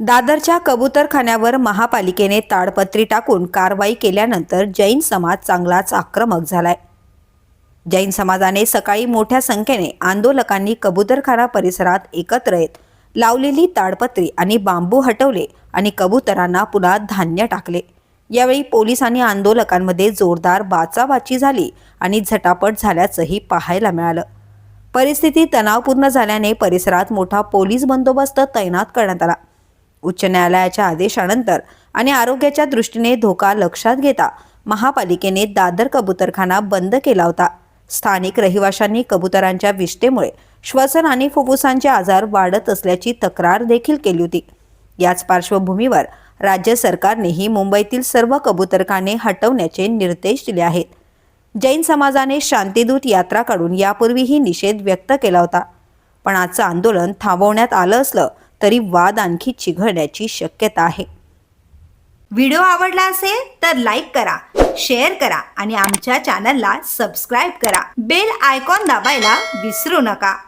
दादरच्या कबूतरखान्यावर महापालिकेने ताडपत्री टाकून कारवाई केल्यानंतर जैन समाज चांगलाच आक्रमक झालाय. जैन समाजाने सकाळी मोठ्या संख्येने आंदोलकांनी कबूतरखाना परिसरात एकत्र येत लावलेली ताडपत्री आणि बांबू हटवले आणि कबुतरांना पुन्हा धान्य टाकले. यावेळी पोलिसांनी आंदोलकांमध्ये जोरदार बाचाबाची झाली आणि झटापट झाल्याचंही पाहायला मिळालं. परिस्थिती तणावपूर्ण झाल्याने परिसरात मोठा पोलीस बंदोबस्त तैनात करण्यात आला. उच्च न्यायालयाच्या आदेशानंतर आणि आरोग्याच्या दृष्टीने धोका लक्षात घेता महापालिकेने दादर कबुतरखाना बंद केला होता. स्थानिक रहिवाशांनी कबुतरांच्या विष्ठेमुळे श्वसन आणि फुफ्फुसांचे आजार वाढत असल्याची तक्रार देखील केली होती. याच पार्श्वभूमीवर राज्य सरकारनेही मुंबईतील सर्व कबुतरखाने हटवण्याचे निर्देश दिले आहेत. जैन समाजाने शांतीदूत यात्रा काढून यापूर्वीही निषेध व्यक्त केला होता. पण आजचं आंदोलन थांबवण्यात आलं असलं तरी वाद आणखी चिघळण्याची शक्यता आहे. व्हिडिओ आवडला असेल तर लाईक करा शेअर करा आणि आमच्या चॅनलला सबस्क्राईब करा. बेल आयकॉन दाबायला विसरू नका.